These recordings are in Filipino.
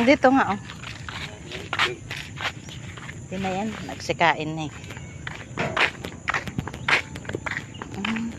Dito nga, oh. Hindi na yan. Nagsikain na eh. Mm.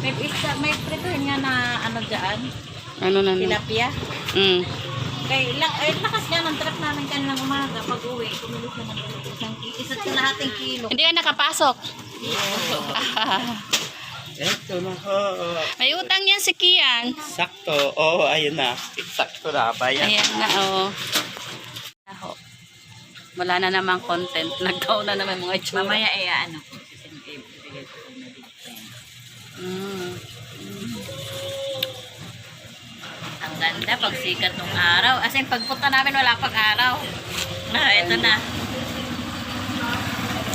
May isa, may prituhin nga na ano dyan, Ano na na? tilapia. Mm. Kay lang, eh, lakas nga ng trip namin kanilang umaga pag uwi. Kumilos naman kami isang isa't kalahating kilo. Hindi ka nakapasok. Ito na ho. May utang yan si Kian. Sakto. Oo, oh, ayun na. Sakto na ba yan? Ayan na, oh. Wala na namang content. Nagkaw na naman mga itsura. Mamaya eh, ano dito. Mm. Ang ganda pag sikat ng araw. As in, pagpunta namin wala pang araw. Na, ito na.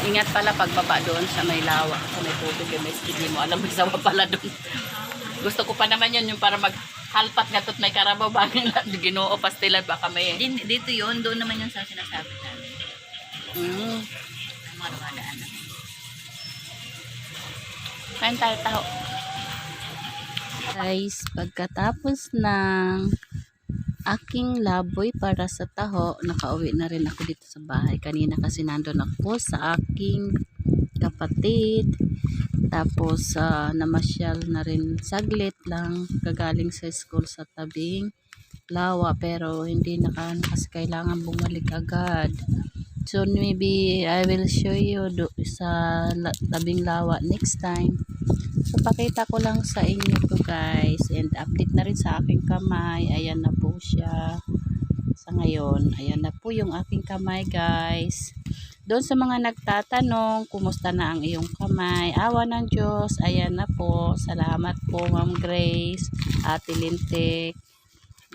Ingat pala pagbaba doon sa may lawa. Sa may tubig, yung may hindi mo. Alam mo, sawa pala doon. Gusto ko pa naman yun, yung para maghalpat nga to't may karabaw. Bagay ginoo pastilan, baka may... Dito yun, doon naman yung sa sinasabi namin. Mm. Dumadaan na. Kain tayo taho. Guys, pagkatapos ng aking laboy para sa taho, nakauwi na rin ako dito sa bahay. Kanina kasi nandun ako sa aking kapatid. Tapos, ah, namasyal na rin saglit lang kagaling sa school sa tabing lawa pero hindi naka kasi kailangan bumalik agad. So maybe I will show you do, sa la- tabing lawa next time. So pakita ko lang sa inyo to guys and update na rin sa aking kamay. Ayan na po siya. Sa ngayon, ayan na po yung aking kamay guys. Doon sa mga nagtatanong, kumusta na ang iyong kamay? Awa ng Diyos, ayan na po. Salamat po Ma'am Grace, Ate Lintik,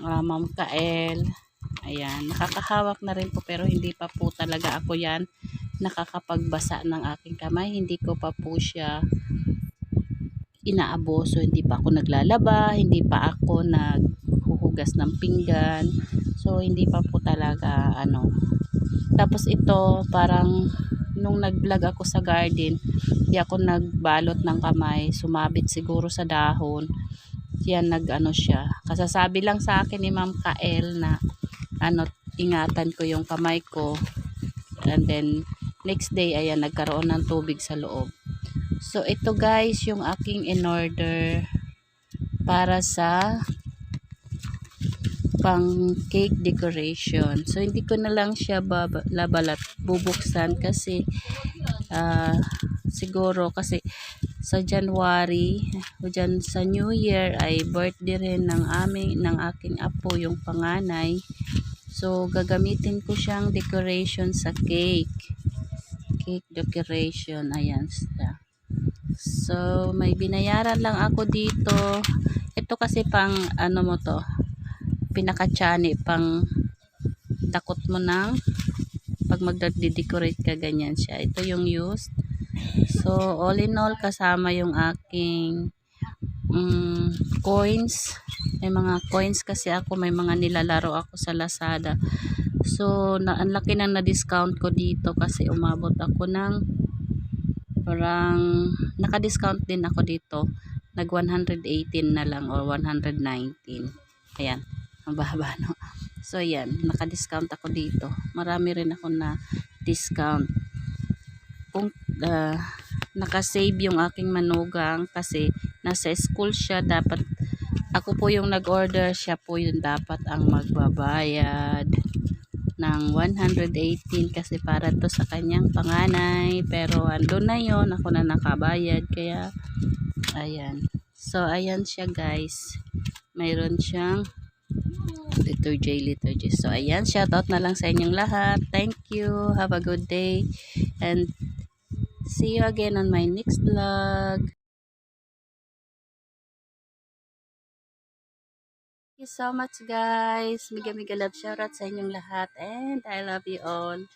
ah, Ma'am Kael. Ayan, nakakahawak na rin po pero hindi pa po talaga ako yan nakakapagbasa ng aking kamay. Hindi ko pa po siya inaaboso. Hindi pa ako naglalaba, hindi pa ako naghuhugas ng pinggan. So, hindi pa po talaga ano. Tapos ito, parang nung nag-vlog ako sa garden, hindi ako nagbalot ng kamay. Sumabit siguro sa dahon. Yan nag-ano siya. Kasasabi lang sa akin ni Ma'am Kael na ano, ingatan ko yung kamay ko. And then, next day, ayan, nagkaroon ng tubig sa loob. So, ito guys, yung aking in-order para sa pang cake decoration. So, hindi ko na lang siya labalat, bubuksan kasi ah, siguro kasi sa January o dyan sa New Year ay birthday rin ng aming ng aking apo yung panganay so gagamitin ko siyang decoration sa cake. Cake decoration. Ayan siya. So may binayaran lang ako dito. Ito kasi pang ano mo to pinakatsani pang dakot mo ng pag magde-decorate ka ganyan siya. Ito yung used. So, all in all, kasama yung aking mm, coins. May mga coins kasi ako, may mga nilalaro ako sa Lazada. So, na, ang laki na na-discount ko dito kasi umabot ako ng parang naka-discount din ako dito. Nag 118 na lang or 119. Ayan, ang baba no. So, yan, naka-discount ako dito. Marami rin ako na discount kung uh, nakasave yung aking manugang kasi nasa school siya, dapat ako po yung nag-order, siya po yung dapat ang magbabayad ng 118 kasi para to sa kanyang panganay. Pero ando na yon ako na nakabayad. Kaya, ayan. So, ayan siya guys. Mayroon siyang liturgy, liturgy. So, ayan. Shoutout na lang sa inyong lahat. Thank you. Have a good day. And see you again on my next vlog. You so much guys. Mega mega love shoutout sa inyong lahat and I love you all.